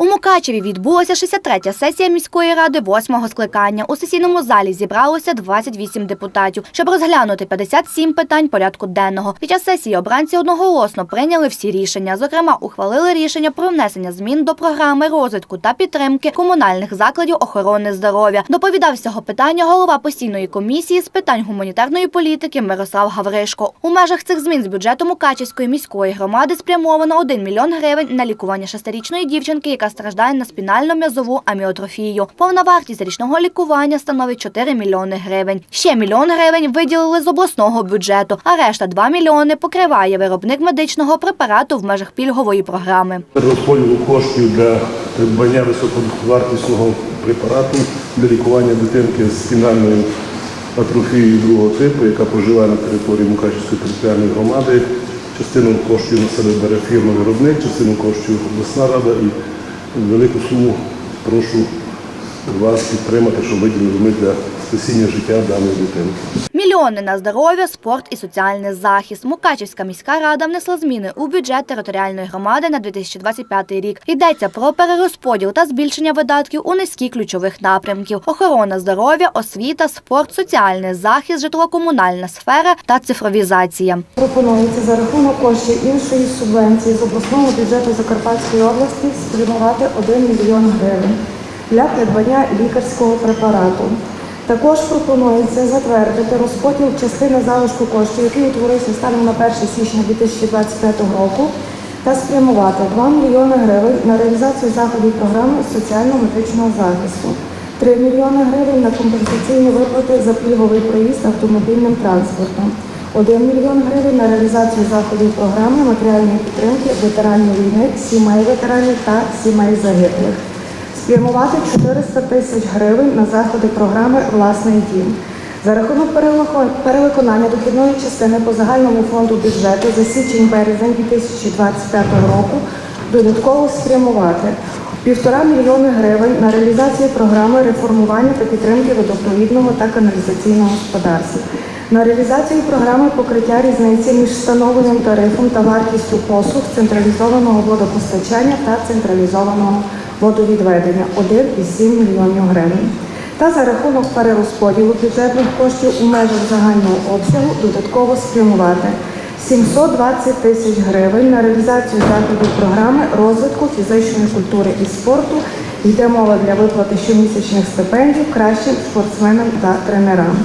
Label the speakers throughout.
Speaker 1: У Мукачеві відбулася 63-я сесія міської ради восьмого скликання. У сесійному залі зібралося 28 депутатів, щоб розглянути 57 питань порядку денного. Під час сесії обранці одноголосно прийняли всі рішення. Зокрема, ухвалили рішення про внесення змін до програми розвитку та підтримки комунальних закладів охорони здоров'я. Доповідав цього питання голова постійної комісії з питань гуманітарної політики Мирослав Гавришко. У межах цих змін з бюджету Мукачівської міської громади спрямовано 1 мільйон гривень на лікування шестирічної дівчинки, яка страждає на спінально-м'язову аміотрофію. Повна вартість річного лікування становить 4 мільйони гривень. Ще мільйон гривень виділили з обласного бюджету, а решта 2 мільйони покриває виробник медичного препарату в межах пільгової програми.
Speaker 2: Розподілу коштів для придбання високовартісного препарату для лікування дитинки з спінальною атрофією другого типу, яка проживає на території Мукачівської територіальної громади. Частину коштів на себе бере фірма-виробник, частину коштів обласна рада і велику суму прошу вас підтримати, щоб виділили ми для спасіння життя даної дитини.
Speaker 1: Мільйони на здоров'я, спорт і соціальний захист. Мукачівська міська рада внесла зміни у бюджет територіальної громади на 2025 рік. Йдеться про перерозподіл та збільшення видатків у низкі ключових напрямків: охорона здоров'я, освіта, спорт, соціальний захист, житлово-комунальна сфера та цифровізація.
Speaker 3: Пропонується за рахунок коштів іншої субвенції з обласного бюджету Закарпатської області спрямувати 1 мільйон гривень для придбання лікарського препарату. Також пропонується затвердити розподіл частини залишку коштів, який утворився станом на 1 січня 2025 року, та спрямувати 2 мільйони гривень на реалізацію заходів програми соціально-медичного захисту. 3 мільйони гривень на компенсаційні виплати за пільговий проїзд автомобільним транспортом. 1 мільйон гривень на реалізацію заходів програми матеріальної підтримки ветеранів війни, сімей ветеранів та сімей загиблих. Спрямувати 400 тисяч гривень на заходи програми Власний дім. За рахунок перевиконання дохідної частини по загальному фонду бюджету за січень-березень 2025 року додатково спрямувати півтора мільйони гривень на реалізацію програми реформування та підтримки водопровідного та каналізаційного господарства. На реалізацію програми покриття різниці між встановленим тарифом та вартістю послуг централізованого водопостачання та централізованого водовідведення 1,7 мільйонів гривень. Та за рахунок перерозподілу бюджетних коштів у межах загального обсягу додатково спрямувати 720 тисяч гривень на реалізацію заходів програми розвитку фізичної культури і спорту. Йде мова для виплати щомісячних стипендій кращим спортсменам та тренерам,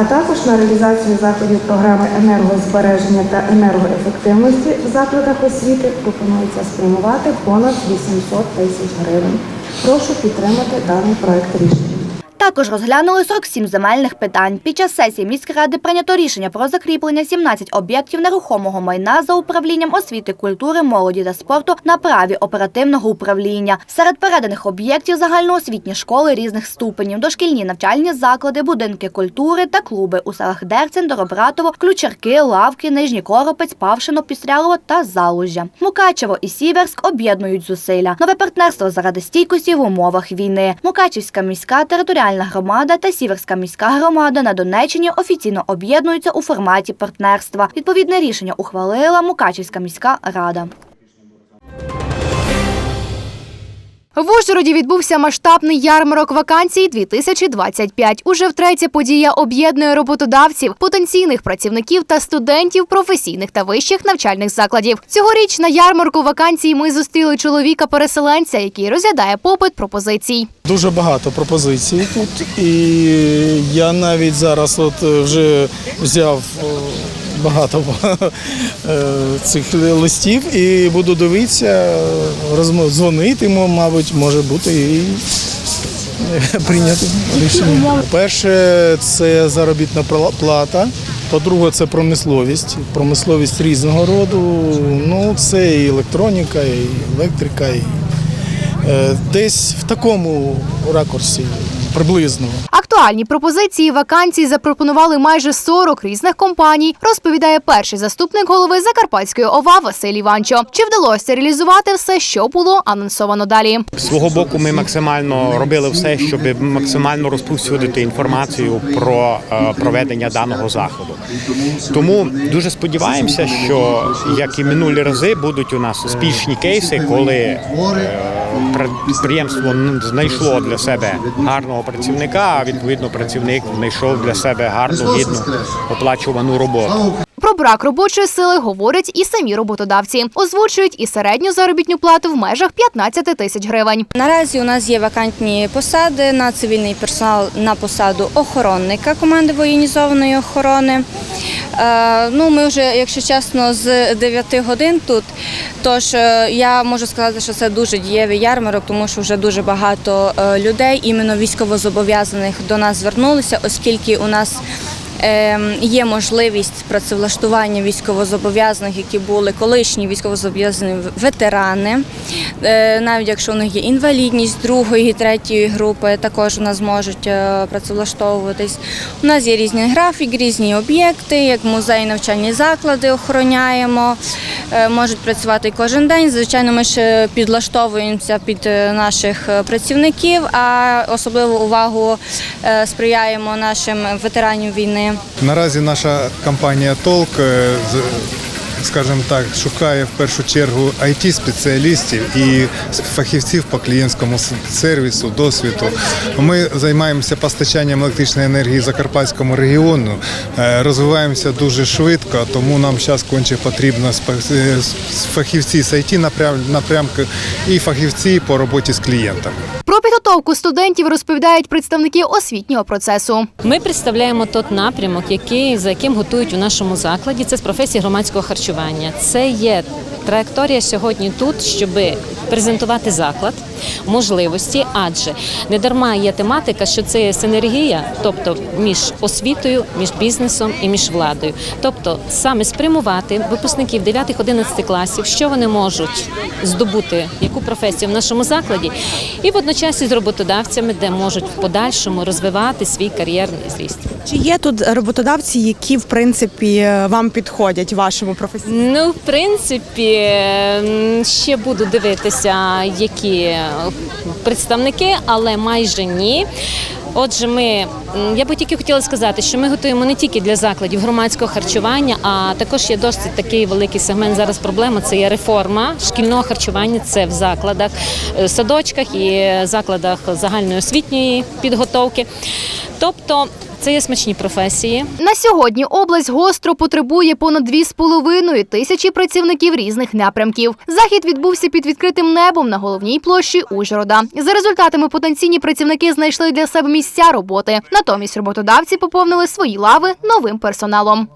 Speaker 3: а також на реалізацію заходів програми енергозбереження та енергоефективності в закладах освіти пропонується спрямувати понад 800 тисяч гривень. Прошу підтримати даний проект рішення.
Speaker 1: Також розглянули 47 земельних питань. Під час сесії міськради прийнято рішення про закріплення 17 об'єктів нерухомого майна за управлінням освіти, культури, молоді та спорту на праві оперативного управління. Серед переданих об'єктів загальноосвітні школи різних ступенів, дошкільні навчальні заклади, будинки культури та клуби у селах Дерцин, Доробратово, Ключарки, Лавки, Нижній Коропець, Павшино, Пістрялово та Залужжя. Мукачево і Сіверськ об'єднують зусилля. Нове партнерство заради стійкості в умовах війни. Мукачівська міська територіальна громада та Сіверська міська громада на Донеччині офіційно об'єднуються у форматі партнерства. Відповідне рішення ухвалила Мукачівська міська рада.
Speaker 4: В Ужгороді відбувся масштабний ярмарок вакансій 2025. Уже втретє подія об'єднує роботодавців, потенційних працівників та студентів професійних та вищих навчальних закладів. Цьогоріч на ярмарку вакансій ми зустріли чоловіка-переселенця, який розглядає попит пропозицій.
Speaker 5: Дуже багато пропозицій тут, і я навіть зараз от е, вже взяв е, багато е, цих листів і буду дивитися, дзвонити, мабуть, може бути і прийняти рішення. Перше, це заробітна плата. По-друге, це промисловість, промисловість різного роду. Ну, це і електроніка, і електрика, і Е, Десь в такому ракурсі приблизно.
Speaker 4: Актуальні пропозиції вакансій запропонували майже 40 різних компаній, розповідає перший заступник голови Закарпатської ОВА Василь Іванчо. Чи вдалося реалізувати все, що було анонсовано далі?
Speaker 6: З свого боку ми максимально робили все, щоб максимально розповсюдити інформацію про е, проведення даного заходу. Тому дуже сподіваємося, що як і минулі рази будуть у нас успішні кейси, коли е, пр- підприємство знайшло для себе гарного працівника, а відповідно працівник знайшов для себе гарну, гідну оплачувану роботу.
Speaker 4: Про брак робочої сили говорять і самі роботодавці. Озвучують і середню заробітну плату в межах 15 тисяч гривень.
Speaker 7: Наразі у нас є вакантні посади на цивільний персонал на посаду охоронника команди воєнізованої охорони. Е, ну, ми вже, якщо чесно, з 9 годин тут. Тож е, я можу сказати, що це дуже дієвий ярмарок, тому що вже дуже багато е, людей, іменно військовозобов'язаних, до нас звернулися, оскільки у нас Є можливість працевлаштування військовозобов'язаних, які були колишні військовозобов'язані ветерани. Е, Навіть якщо у них є інвалідність другої, третьої групи, також у нас можуть е, працевлаштовуватись. У нас є різні графік, різні об'єкти, як музеї, навчальні заклади охороняємо. Е, Можуть працювати кожен день. Звичайно, ми ще підлаштовуємося під наших працівників, а особливу увагу сприяємо нашим ветеранам війни.
Speaker 8: Наразі наша компанія Толк, е, скажімо так, шукає в першу чергу it спеціалістів і фахівців по клієнтському сервісу, досвіду. Ми займаємося постачанням електричної енергії Закарпатському регіону, е, розвиваємося дуже швидко, тому нам зараз конче потрібно е, фахівці з it напрям- напрямку і фахівці по роботі з клієнтами.
Speaker 4: Підготовку студентів розповідають представники освітнього процесу.
Speaker 9: Ми представляємо тот напрямок, який за яким готують у нашому закладі. Це з професії громадського харчування. Це є траєкторія сьогодні тут, щоб презентувати заклад, можливості, адже не дарма є тематика, що це є синергія, тобто між освітою, між бізнесом і між владою. Тобто саме спрямувати випускників 9-11 класів, що вони можуть здобути, яку професію в нашому закладі, і водночас із роботодавцями, де можуть в подальшому розвивати свій кар'єрний зріст.
Speaker 10: Чи є тут роботодавці, які в принципі вам підходять вашому професійному?
Speaker 9: Ну, в принципі, ще буду дивитися, які представники, але майже ні. Отже, ми я би тільки хотіла сказати, що ми готуємо не тільки для закладів громадського харчування, а також є досить такий великий сегмент. Зараз проблема це є реформа шкільного харчування. Це в закладах, е, садочках і закладах загальної освітньої підготовки. Тобто це є смачні професії.
Speaker 4: На сьогодні область гостро потребує понад 2,5 тисячі працівників різних напрямків. Захід відбувся під відкритим небом на головній площі Ужгорода. За результатами потенційні працівники знайшли для себе місця роботи. Натомість роботодавці поповнили свої лави новим персоналом.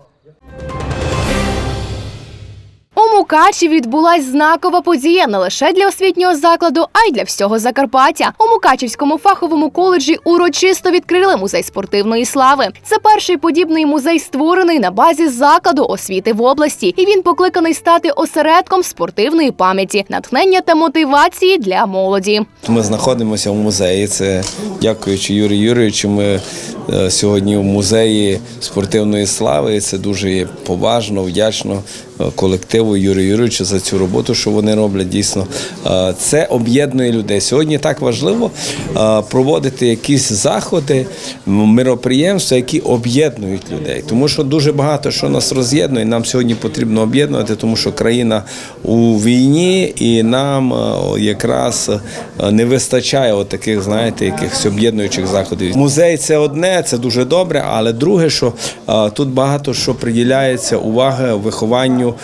Speaker 4: У Мукачі відбулась знакова подія не лише для освітнього закладу, а й для всього Закарпаття. У Мукачівському фаховому коледжі урочисто відкрили музей спортивної слави. Це перший подібний музей, створений на базі закладу освіти в області, і він покликаний стати осередком спортивної пам'яті, натхнення та мотивації для молоді.
Speaker 11: Ми знаходимося в музеї. Це дякуючи Юрію Юрійовичу. Ми е, сьогодні в музеї спортивної слави. Це дуже поважно, вдячно е, колективу Юрію Юрійовичу за цю роботу, що вони роблять. Дійсно, це об'єднує людей. Сьогодні так важливо проводити якісь заходи, мироприємства, які об'єднують людей. Тому що дуже багато що нас роз'єднує. Нам сьогодні потрібно об'єднувати, тому що країна у війні, і нам якраз не вистачає таких, знаєте, якихось об'єднуючих заходів. Музей це одне, це дуже добре, але друге, що тут багато що приділяється уваги вихованню.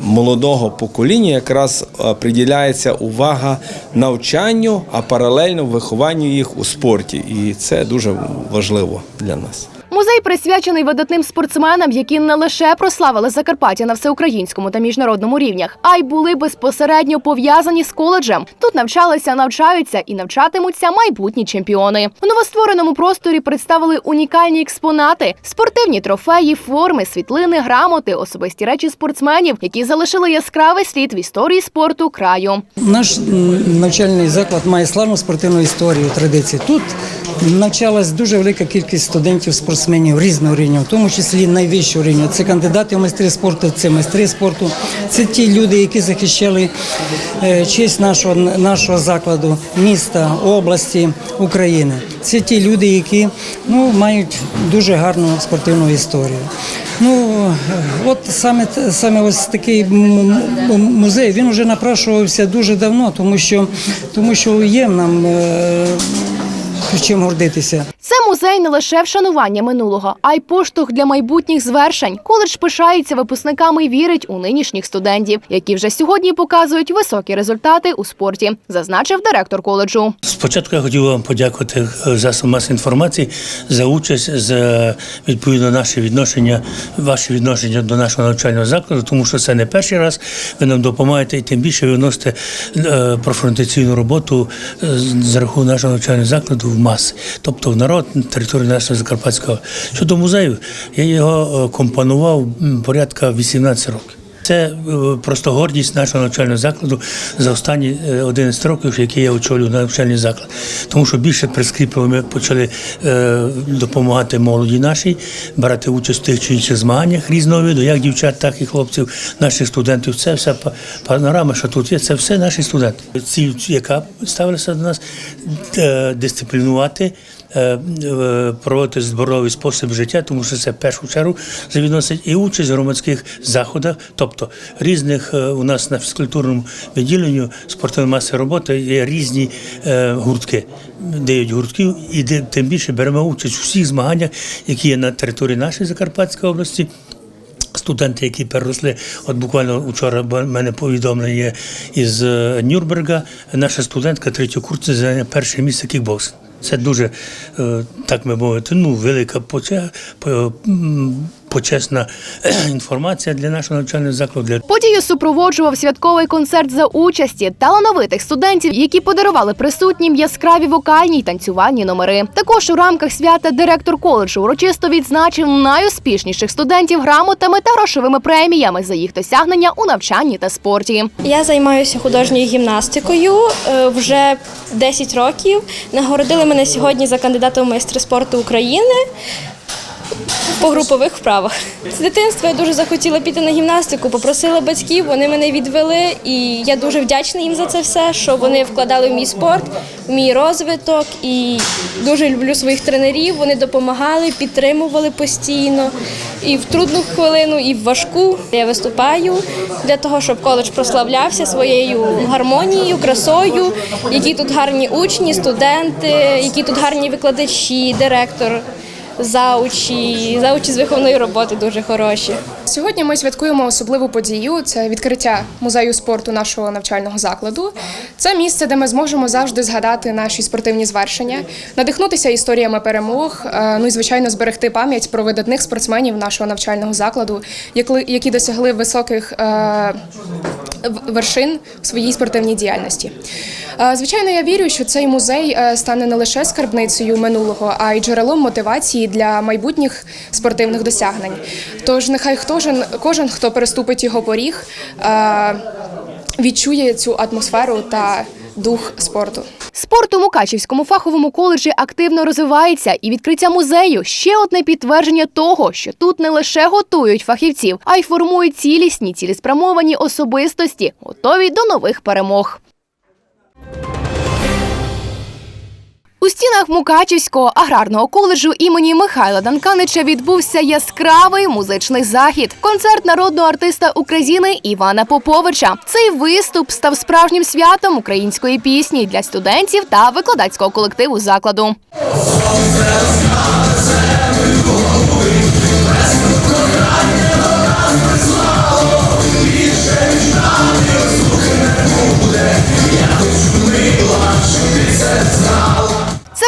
Speaker 11: Молодого покоління якраз е, приділяється увага навчанню, а паралельно вихованню їх у спорті, і це дуже важливо для нас.
Speaker 4: Музей присвячений видатним спортсменам, які не лише прославили Закарпаття на всеукраїнському та міжнародному рівнях, а й були безпосередньо пов'язані з коледжем. Тут навчалися, навчаються і навчатимуться майбутні чемпіони. У новоствореному просторі представили унікальні експонати, спортивні трофеї, форми, світлини, грамоти, особисті речі спортсменів, які залишили яскравий слід в історії спорту краю.
Speaker 12: Наш навчальний заклад має славну спортивну історію, традиції. Тут навчалась дуже велика кількість студентів, спортсменів. Спортсменів різного рівня, в тому числі найвищого рівня. Це кандидати в майстри спорту, це майстри спорту, це ті люди, які захищали е, честь нашого, нашого закладу, міста, області, України. Це ті люди, які ну, мають дуже гарну спортивну історію. Ну, е, от саме, саме ось такий музей, він вже напрашувався дуже давно, тому що, тому що є нам е, чим гордитися.
Speaker 4: Це музей не лише вшанування минулого, а й поштовх для майбутніх звершень. Коледж пишається випускниками і вірить у нинішніх студентів, які вже сьогодні показують високі результати у спорті, зазначив директор коледжу.
Speaker 13: Спочатку я хотів вам подякувати е, засобам масової інформації за участь, за відповідно наше відношення, ваше відношення до нашого навчального закладу, тому що це не перший раз. Ви нам допомагаєте і тим більше ви вносите е, профронтаційну роботу е, з- за рахунок нашого навчального закладу в маси, тобто в народ на території нашого Закарпатського. Щодо музею, я його е, компонував порядка 18 років. Це е, просто гордість нашого навчального закладу за останні е, 11 років, які я очолюю навчальний заклад. Тому що більше прискіпливо ми почали е, допомагати молоді нашій, брати участь в тих чи інших змаганнях різного виду, як дівчат, так і хлопців, наших студентів. Це вся панорама, що тут є, це все наші студенти. Ціль, яка ставилася до нас, е, дисциплінувати. Е, Проводити здоровий спосіб життя, тому що це в першу чергу завідносить і участь в громадських заходах, тобто різних е, у нас на фізкультурному відділенні спортивної маси роботи є різні е, гуртки. Дають гуртків і тим більше беремо участь у всіх змаганнях, які є на території нашої Закарпатської області. Студенти, які переросли, от буквально вчора мене повідомлення із Нюрнберга, наша студентка третьокурсниця зайняла перше місце кікбоксинг. Це дуже, е, так би мовити, ну, велика поче- по- м, почесна інформація для нашого навчального закладу.
Speaker 4: Подію супроводжував святковий концерт за участі талановитих студентів, які подарували присутнім яскраві вокальні й танцювальні номери. Також у рамках свята директор коледжу урочисто відзначив найуспішніших студентів грамотами та грошовими преміями за їх досягнення у навчанні та спорті.
Speaker 14: Я займаюся художньою гімнастикою е, вже 10 років. Нагородили мене сьогодні за кандидата в майстри спорту України. По групових вправах з дитинства я дуже захотіла піти на гімнастику, попросила батьків, вони мене відвели, і я дуже вдячна їм за це все, що вони вкладали в мій спорт, в мій розвиток. І дуже люблю своїх тренерів. Вони допомагали, підтримували постійно і в трудну хвилину, і в важку. Я виступаю для того, щоб коледж прославлявся своєю гармонією, красою, які тут гарні учні, студенти, які тут гарні викладачі, директор. Заучі, заучі з виховної роботи дуже хороші.
Speaker 15: Сьогодні ми святкуємо особливу подію. Це відкриття музею спорту нашого навчального закладу. Це місце, де ми зможемо завжди згадати наші спортивні звершення, надихнутися історіями перемог. е, Ну і звичайно зберегти пам'ять про видатних спортсменів нашого навчального закладу, які досягли високих е, вершин в своїй спортивній діяльності. Е, Звичайно, я вірю, що цей музей стане не лише скарбницею минулого, а й джерелом мотивації для майбутніх спортивних досягнень. Тож нехай кожен, кожен хто переступить його поріг, е, відчує цю атмосферу та дух спорту.
Speaker 4: Спорт у Мукачівському фаховому коледжі активно розвивається, і відкриття музею ще одне підтвердження того, що тут не лише готують фахівців, а й формують цілісні, цілеспрямовані особистості, готові до нових перемог. У стінах Мукачівського аграрного коледжу імені Михайла Данканича відбувся яскравий музичний захід. Концерт народного артиста України Івана Поповича. Цей виступ став справжнім святом української пісні для студентів та викладацького колективу закладу. Це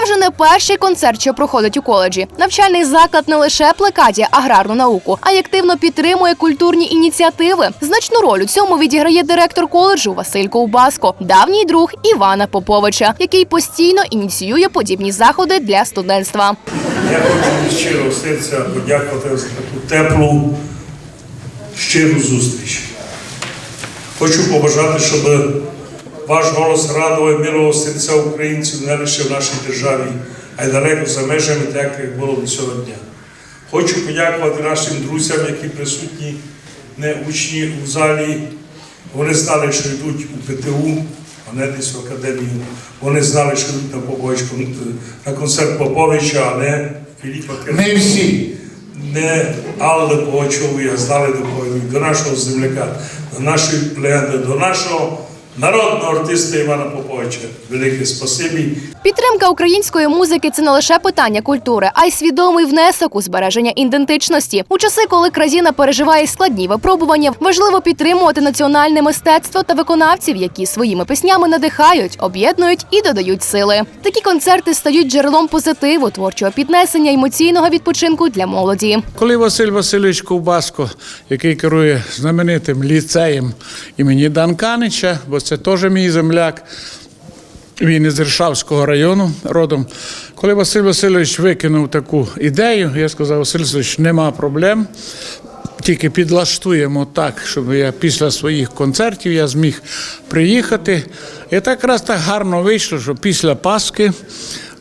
Speaker 4: вже не перший концерт, що проходить у коледжі. Навчальний заклад не лише плекає аграрну науку, а й активно підтримує культурні ініціативи. Значну роль у цьому відіграє директор коледжу Василь Ковбаско, давній друг Івана Поповича, який постійно ініціює подібні заходи для студентства.
Speaker 16: Я хочу від серця подякувати за таку теплу, щиру зустріч. Хочу побажати, щоб ваш голос радував милого серця українців не лише в нашій державі, а й далеко за межами, так як було до цього дня. Хочу подякувати нашим друзям, які присутні, не учні у залі. Вони знали, що йдуть у ПТУ, а не десь в академію. Вони знали, що йдуть на побочку на концерт Поповича, а не Філіпа
Speaker 17: Не всі.
Speaker 16: не Алли Пугачової, а знали до кого йдуть, до нашого земляка, до нашої легенди, до нашого народного артиста Івана Поповича. Велике спасибі.
Speaker 4: Підтримка української музики це не лише питання культури, а й свідомий внесок у збереження ідентичності. У часи, коли країна переживає складні випробування, важливо підтримувати національне мистецтво та виконавців, які своїми піснями надихають, об'єднують і додають сили. Такі концерти стають джерелом позитиву, творчого піднесення, емоційного відпочинку для молоді.
Speaker 18: Коли Василь Васильович Ковбаско, який керує знаменитим ліцеєм імені Данканича, бо це теж мій земляк, він із Іршавського району родом. Коли Василь Васильович викинув таку ідею, я сказав, Василь Васильович, нема проблем. Тільки підлаштуємо так, щоб я після своїх концертів я зміг приїхати. І так раз так гарно вийшло, що після Пасхи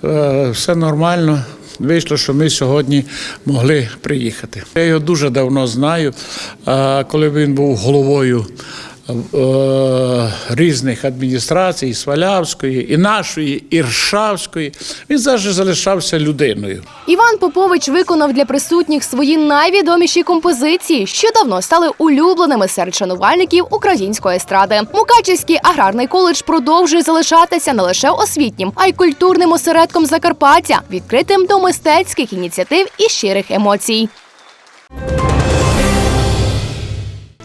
Speaker 18: е, все нормально. Вийшло, що ми сьогодні могли приїхати. Я його дуже давно знаю. е, Коли він був головою різних адміністрацій, і Свалявської, і нашої, і Іршавської, він завжди залишався людиною.
Speaker 4: Іван Попович виконав для присутніх свої найвідоміші композиції, що давно стали улюбленими серед шанувальників української естради. Мукачівський аграрний коледж продовжує залишатися не лише освітнім, а й культурним осередком Закарпаття, відкритим до мистецьких ініціатив і щирих емоцій.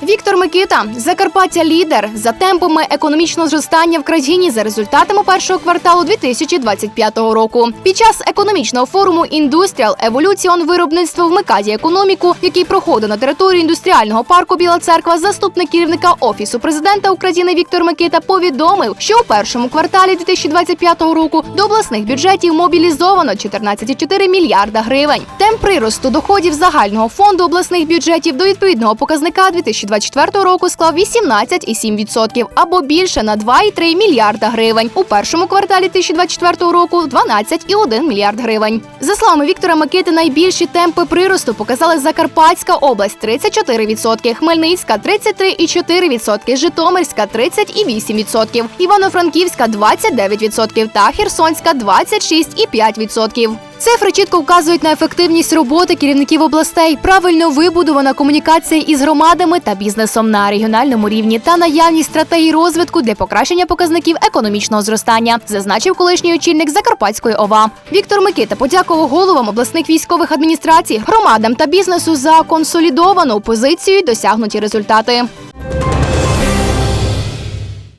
Speaker 4: Віктор Микита, Закарпаття лідер. За темпами економічного зростання в країні за результатами першого кварталу 2025 року. Під час економічного форуму Індустріал. Еволюціон. Виробництво. Вмикає економіку, який проходив на території індустріального парку Біла Церква, заступник керівника офісу президента України Віктор Микита повідомив, що у першому кварталі 2025 року до обласних бюджетів мобілізовано 14,4 мільярда гривень. Темп приросту доходів загального фонду обласних бюджетів до відповідного показника 2024 року склав 18,7% або більше на 2,3 мільярда гривень. У першому кварталі 2024 року 12,1 мільярд гривень. За словами Віктора Микити, найбільші темпи приросту показали Закарпатська область 34%, Хмельницька 33,4%, Житомирська 30,8%, Івано-Франківська 29% та Херсонська 26,5%. Цифри чітко вказують на ефективність роботи керівників областей, правильно вибудована комунікація із громадами та бізнесом на регіональному рівні та наявність стратегій розвитку для покращення показників економічного зростання, зазначив колишній очільник Закарпатської ОВА. Віктор Микита подякував головам обласних військових адміністрацій, громадам та бізнесу за консолідовану позицію і досягнуті результати.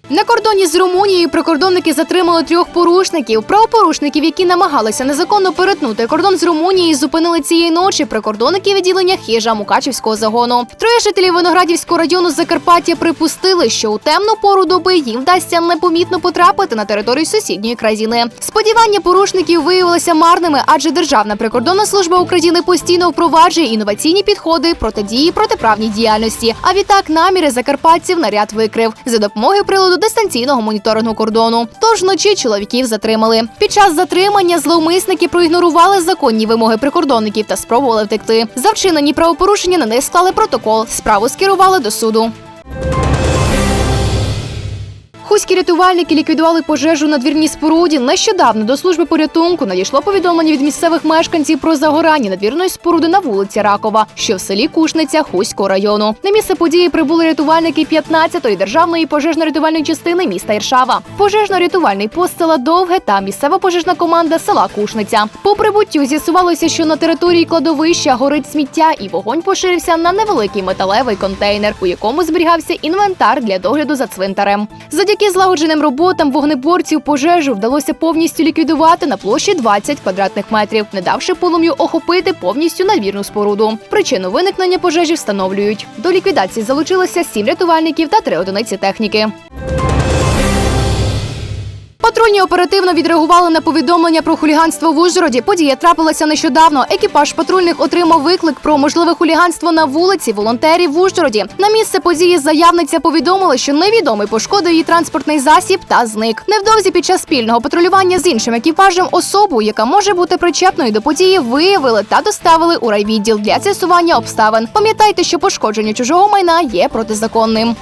Speaker 4: На кордоні з Румунією прикордонники затримали трьох порушників. Правопорушників, які намагалися незаконно перетнути кордон з Румунією, зупинили цієї ночі прикордонники відділення хижа Мукачівського загону. Троє жителів Виноградівського району Закарпаття припустили, що у темну пору доби їм вдасться непомітно потрапити на територію сусідньої країни. Сподівання порушників виявилися марними, адже Державна прикордонна служба України постійно впроваджує інноваційні підходи протидії протиправній діяльності. А відтак наміри закарпатців наряд викрив за допомогою приладу дистанційного моніторингу кордону. Тож вночі чоловіків затримали. Під час затримання зловмисники проігнорували законні вимоги прикордонників та спробували втекти. За вчинені правопорушення на них склали протокол. Справу скерували до суду. Хуські рятувальники ліквідували пожежу на двірній споруді. Нещодавно до служби порятунку надійшло повідомлення від місцевих мешканців про загорання надвірної споруди на вулиці Ракова, що в селі Кушниця Хуського району. На місце події прибули рятувальники 15-ї державної пожежно-рятувальної частини міста Іршава, пожежно-рятувальний пост села Довге та місцева пожежна команда села Кушниця. По прибуттю з'ясувалося, що на території кладовища горить сміття, і вогонь поширився на невеликий металевий контейнер, у якому зберігався інвентар для догляду за цвинтарем. Завдяки злагодженим роботам вогнеборців пожежу вдалося повністю ліквідувати на площі 20 квадратних метрів, не давши полум'ю охопити повністю надвірну споруду. Причину виникнення пожежі встановлюють. До ліквідації залучилося сім рятувальників та три одиниці техніки. Патрульні оперативно відреагували на повідомлення про хуліганство в Ужгороді. Подія трапилася нещодавно. Екіпаж патрульних отримав виклик про можливе хуліганство на вулиці волонтерів в Ужгороді. На місце події заявниця повідомила, що невідомий пошкодив її транспортний засіб та зник. Невдовзі під час спільного патрулювання з іншим екіпажем особу, яка може бути причетною до події, виявили та доставили у райвідділ для з'ясування обставин. Пам'ятайте, що пошкодження чужого майна є протизаконним.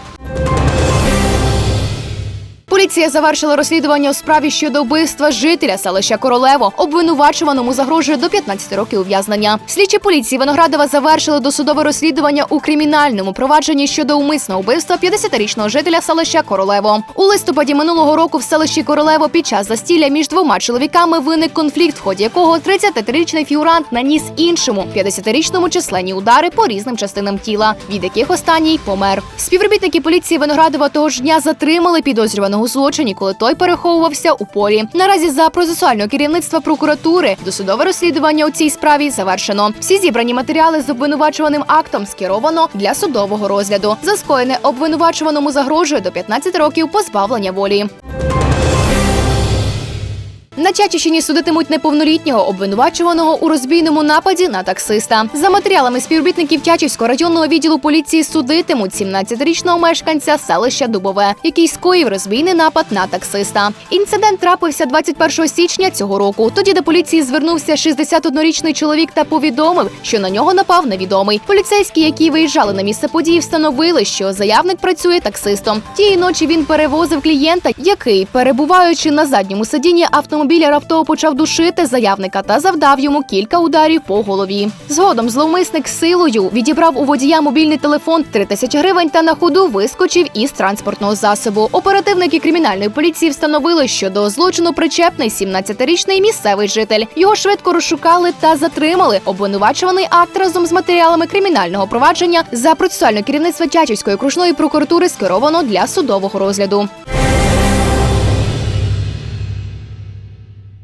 Speaker 4: Поліція завершила розслідування у справі щодо вбивства жителя селища Королево. Обвинувачуваному загрожує до 15 років ув'язнення. Слідчі поліції Виноградова завершили досудове розслідування у кримінальному провадженні щодо умисного вбивства 50-річного жителя селища Королево. У листопаді минулого року в селищі Королево під час застілля між двома чоловіками виник конфлікт, в ході якого 33-річний фігурант наніс іншому 50-річному численні удари по різним частинам тіла, від яких останній помер. Співробітники поліції Виноградова того ж дня затримали підозрюваного злочині, коли той переховувався у полі. Наразі за процесуального керівництва прокуратури досудове розслідування у цій справі завершено. Всі зібрані матеріали з обвинувачуваним актом скеровано для судового розгляду. За скоєне обвинувачуваному загрожує до 15 років позбавлення волі. На Чачищині судитимуть неповнолітнього обвинувачуваного у розбійному нападі на таксиста. За матеріалами співробітників Чачівського районного відділу поліції судитимуть 17-річного мешканця селища Дубове, який скоїв розбійний напад на таксиста. Інцидент трапився 21 січня цього року. Тоді до поліції звернувся 61-річний чоловік та повідомив, що на нього напав невідомий. Поліцейські, які виїжджали на місце події, встановили, що заявник працює таксистом. Тієї ночі він перевозив клієнта, який, перебуваючи на задньому сидінні автомобіля, раптово почав душити заявника та завдав йому кілька ударів по голові. Згодом зловмисник силою відібрав у водія мобільний телефон 3 тисячі гривень та на ходу вискочив із транспортного засобу. Оперативники кримінальної поліції встановили, що до злочину причепний 17-річний місцевий житель. Його швидко розшукали та затримали. Обвинувачуваний акт разом з матеріалами кримінального провадження за процесуальне керівництво Чачівської окружної прокуратури скеровано для судового розгляду.